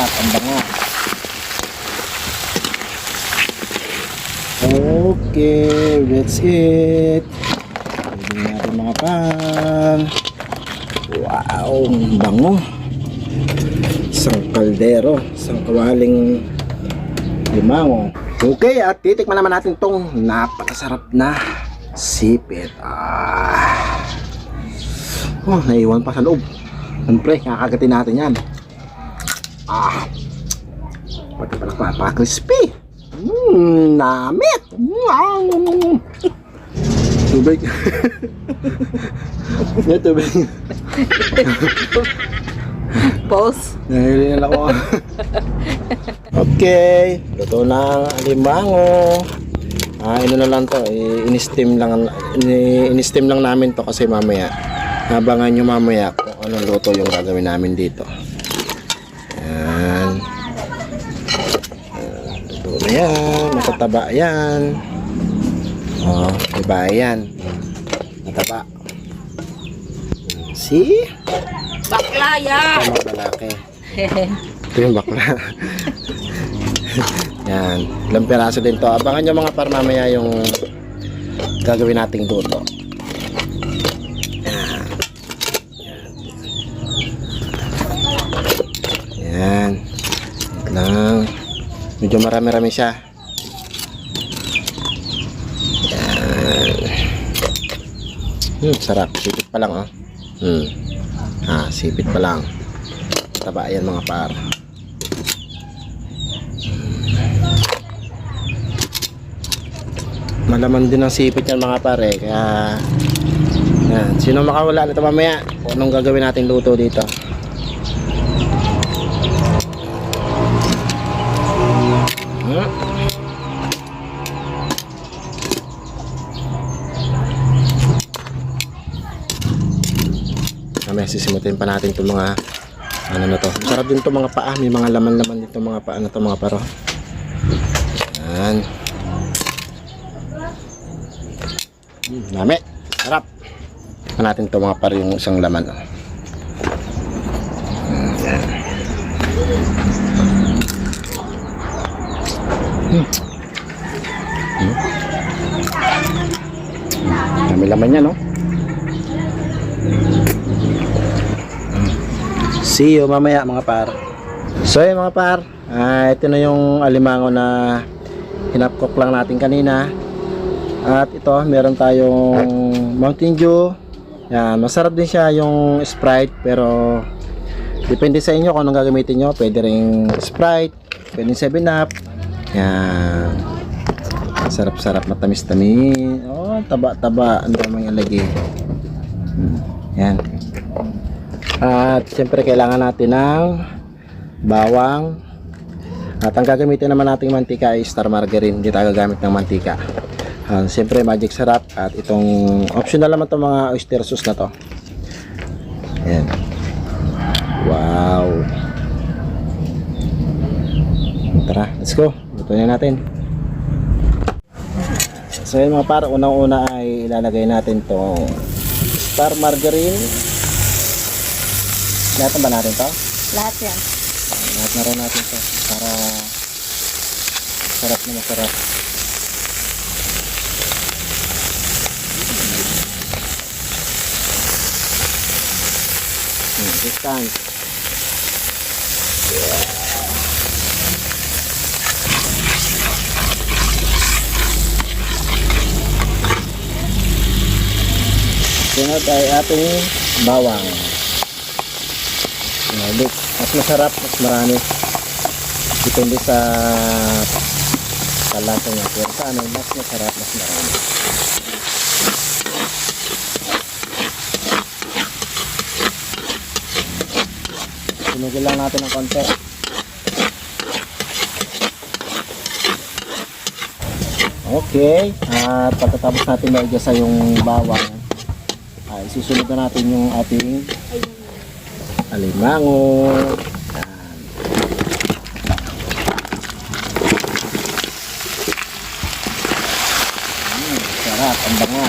sarap, ang bango. Okay, that's it. Pwede natin mga pang. Wow, ang bango. Isang kaldero, isang kawaling limango. Okay, at titikman naman natin tong napakasarap na sipit. Ah. Oh, naiwan pa sa loob. Siyempre, kakagatin natin yan. Ah. Pati pala pa-crispy. Mmm, namit. Mm. Tubig. May tubig. Pause. Nahihilin ako. okay, luto na ang alimango. Ah, ino na lang to, in-steam lang in-steam lang namin to kasi mamaya abangan nyo mamaya kung anong luto yung gagawin namin dito. Ah, luto na yan, matataba yan. Oh, diba yan? Mataba. See? Baklaya! Tama malaki. Ito yung bakla. Yan. Ilang piraso din to. Abangan nyo mga par mamaya yung gagawin nating luto. Medyo marami-rami siya. Yan. Hmm, sarap. Sipit pa lang, oh. Hmm. Ah, sipit pa lang. Taba yan mga par. Malaman din ang sipit yan mga pare. Kaya yan. Sino makawala nito mamaya? Anong gagawin natin luto dito? Sisimutin pa natin itong mga ano na to. Sarap din to mga paa. May mga laman-laman dito mga paa na to mga paro. Yan. Hmm, dami. Sarap. Ito natin to mga paro yung isang laman. oh. Hmm, Yan. Hmm. Hmm. Dami laman yan, no? See you mamaya mga par. So yun mga par, ah, ito na yung alimango na hinapkok lang natin kanina. At ito, meron tayong Mountain Dew. Yan, masarap din siya yung Sprite pero depende sa inyo kung anong gagamitin nyo. Pwede ring Sprite, pwede 7 Up. Yan. Sarap-sarap, matamis-tamis. Oh, taba-taba. Ang daming alagi. Hmm. Yan. At siyempre kailangan natin ng bawang. At ang gagamitin naman nating mantika ay star margarine. Hindi tayo gagamit ng mantika. Uh, siyempre magic sarap at itong optional naman itong mga oyster sauce na to. Ayan. Wow. Tara, let's go. Luto na natin. So yun mga para, unang-una ay ilalagay natin tong star margarine lahat ba natin to? Lahat yan. Lahat na rin natin to para sarap na masarap. Hmm, distance. Sunod ay ating bawang. Malik. Mas masarap, mas marami. Depende sa kalasa niya. Pero sa ano, mas masarap, mas marami. Sunugin lang natin ng konti. Okay. At pagkatapos natin maigasa yung bawang, ay susunod na natin yung ating alimango. Yan. Mm, sarap, ang bango.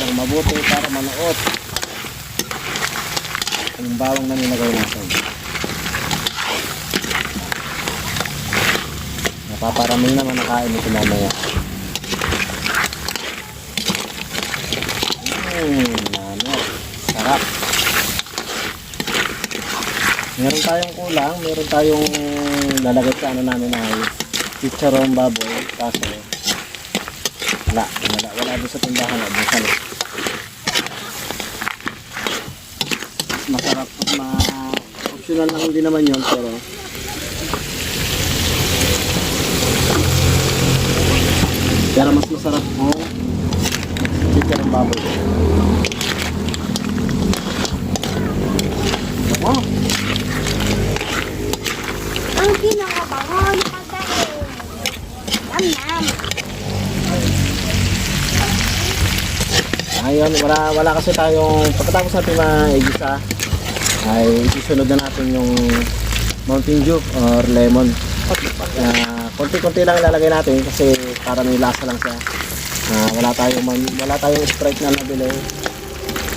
Lang mabuti para manuot. yung bawang na nilagay natin. Napaparaming naman nakain ito mamaya. Hmm, ano, sarap. Meron tayong kulang, meron tayong lalagay sa ano namin ay chicharong baboy. Kaso, wala, wala, wala doon sa tindahan at doon sa masarap at ma optional lang din naman yun pero pero mas masarap kung chicharong baboy. Oh, Ang kinakabango yung pagkain. Nam-nam. Ayun, wala, wala kasi tayong, pagkatapos natin maigisa, ay isusunod na natin yung Mountain Dew or lemon. Uh, konti-konti lang ilalagay natin kasi para may lasa lang siya. Ah, wala tayong wala tayong Sprite na nabili.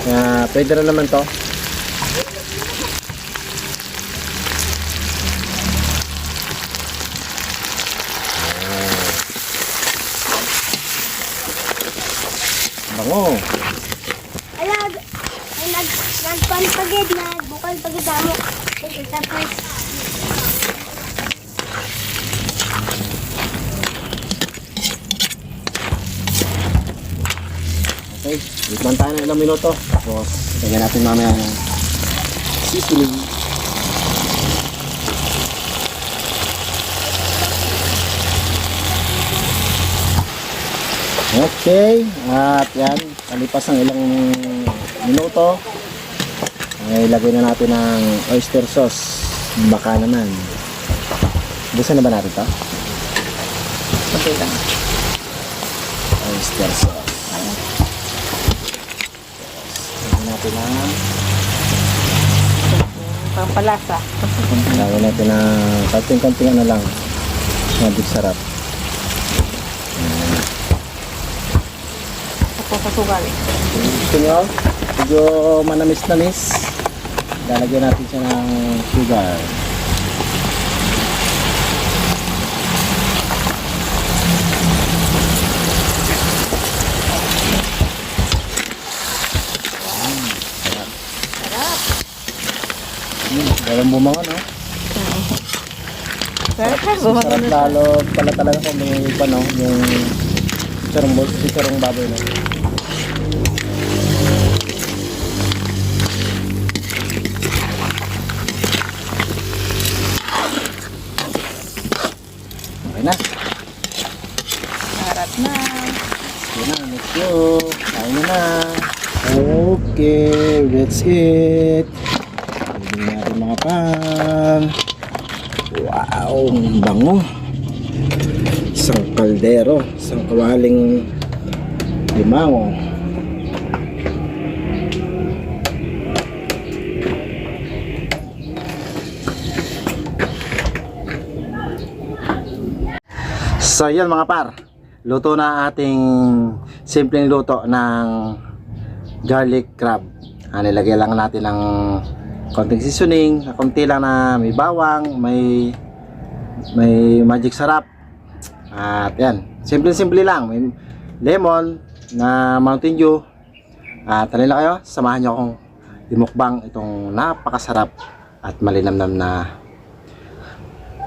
Kaya pwede na naman to. Bango. Ala, ay nag nagpan pagid na bukal pagid amo. Tapos Tayo ng ilang minuto. Tapos, lagyan natin mamaya ng seasoning. Okay, at yan, kalipas ng ilang minuto, ay lagay na natin ng oyster sauce. Baka naman. Gusto na ba natin to? Okay lang. Oyster sauce. Lagyan natin ng Pampalasa. Lagyan natin ng konting-konting ano lang. Magic sarap. Ako sa sugal. Gusto nyo? Medyo manamis-namis. Lalagyan natin siya ng sugar. Sarap. Hmm, Walang bumango, no? Sarap. Sarap lalo pala talaga kung may pa, no? Yung chicharong, bol- chicharong baboy, no? Okay na. Sarap na. Yun na, let's go. Kain na na. Okay, that's it. Pang. Wow, ang bango. Isang kaldero, isang kawaling limango. So yun mga par, luto na ating simpleng luto ng garlic crab. Ah, nilagay lang natin ng konting seasoning, konti lang na may bawang, may may magic sarap. At yan, simple-simple lang. May lemon na Mountain Dew. At tali lang kayo, samahan nyo akong imukbang itong napakasarap at malinamnam na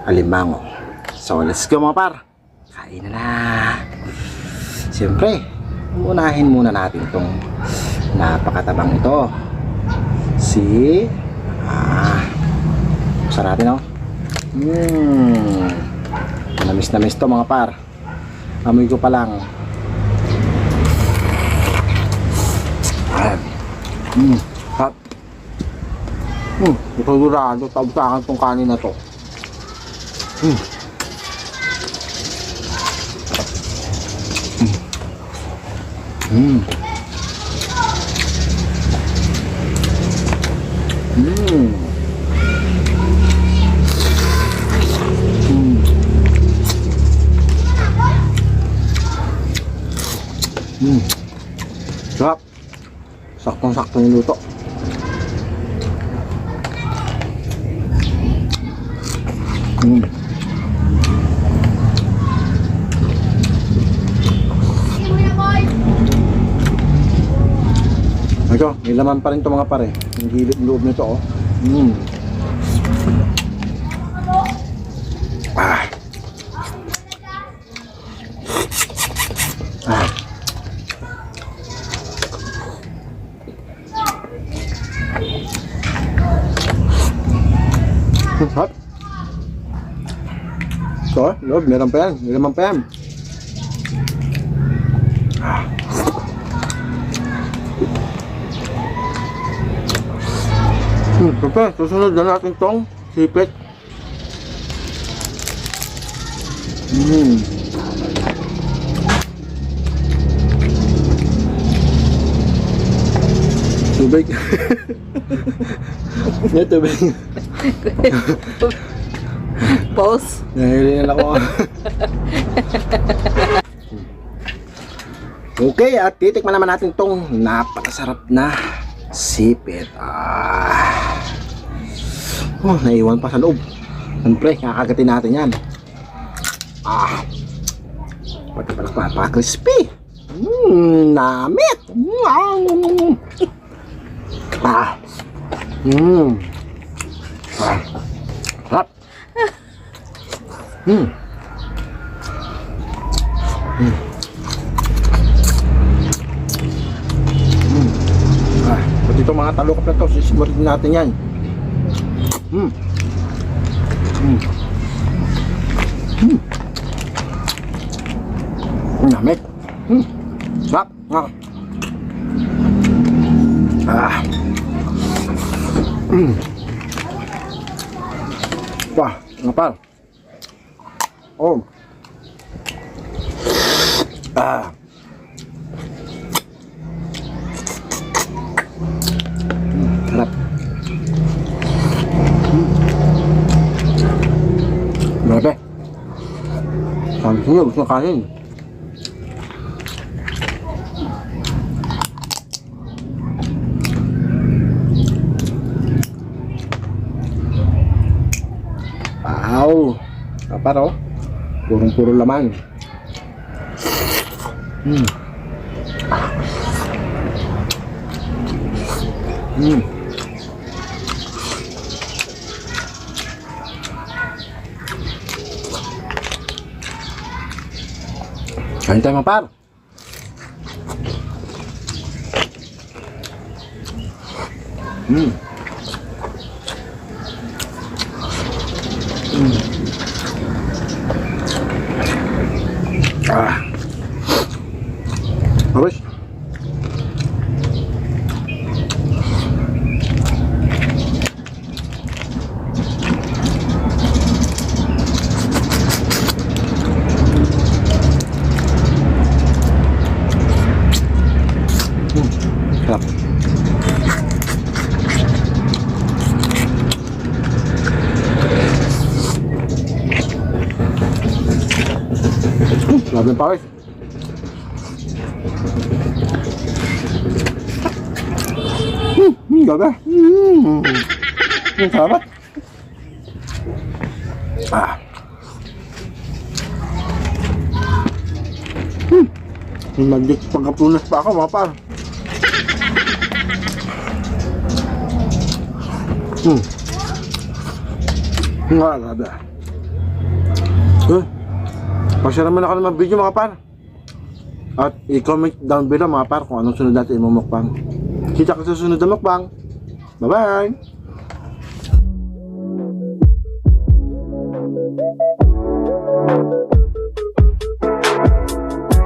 alimango. So let's go mga par. Kain na na. Siyempre, unahin muna natin itong napakatabang ito. Si... Ah... Buksan natin, oh. Mmm... Namis na miss mga par. Amoy ko pa lang. Mmm... Hot. Hmm, sigurado, tabusakan tong kanin na to. Hmm. Mm. Mm. Sarap. Saktong-sakto yung luto. Mm. Ito, may laman pa rin ito mga pare. Yung gilid loob nito oh. Mm. Loob, meron pa yan. May laman pa yan. Hmm, Pepe, susunod na natin tong sipit. Hmm. Tubig. May tubig. Pause. Nahihilihan ako. okay, at titikman naman natin tong napakasarap na sipit. Ah. Oh, naiwan pa sa loob. Siyempre, kakagatin natin yan. Ah. Pati pala pa, pa crispy. Mmm, namit. Mm, ah. Mmm. Ah. Hmm. Hmm. Hmm. Ah, pati itong mga talukap na to, sisimurin natin yan. Hmm. Hmm. Ang Lamig. Hmm. Sarap. Ah. Ah. Hmm. Wah, ngapal. Oh. Ah. Hmm. Grabe. Ko gusto na kanin. Wow. Kapar oh. Purong-puro laman. Hmm. Hmm. Kain tayo mga par. Hmm, Grabe yung pawis. Hmm, hmm, grabe. Hmm. Ang. Ah. Hmm. Nagdik pagkapunas pa ako mga par. Hmm. Nga, grabe. Pashare naman ako ng mga video mga par. At i-comment down below mga par kung anong sunod natin imumukbang. Kita ka sa sunod na mukbang. Bye-bye!